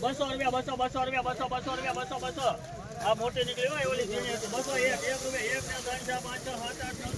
બસો રૂપિયા બસો બસો રૂપિયા બસો બસો રૂપિયા બસો બસો આ મોટી નીકળી હોય ઓલી બસો એક એક રૂપિયા એક બે ત્રણ ચાર પાંચ છ સાત આઠ નવ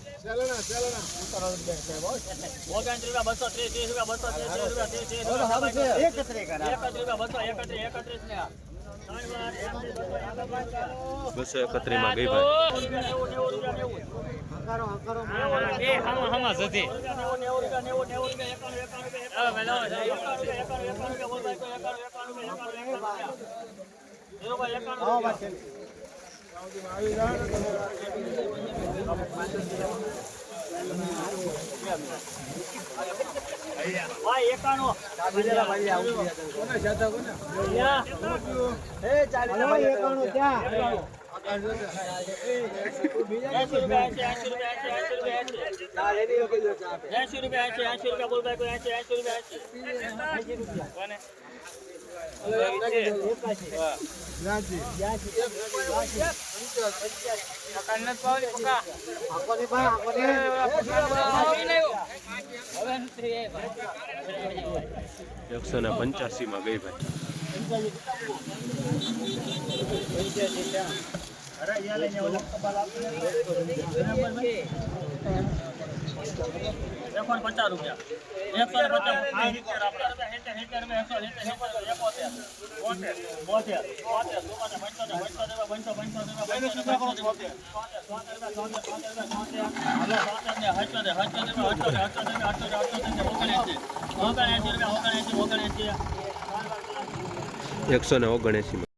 બસો ત્રીસ ત્રીસ રૂપિયા બસો ત્રીસ રૂપિયા ત્રીસ રૂપિયા એકત્રીસ રૂપિયા બસો એકત્રીસ એકત્રીસ ને બસો એકત્રી માં ગઈ ભાઈ એસી રૂપિયા એસી એસી રૂપિયા બોલ ભાઈ એસી એસી રૂપિયા એસી રૂપિયા એકસો ને પંચ્યાસીમાં ગઈ ભાઈ. એકસો પચાસ રૂપિયા. એકસો પચાસ એકસો ને ઓગણએંસી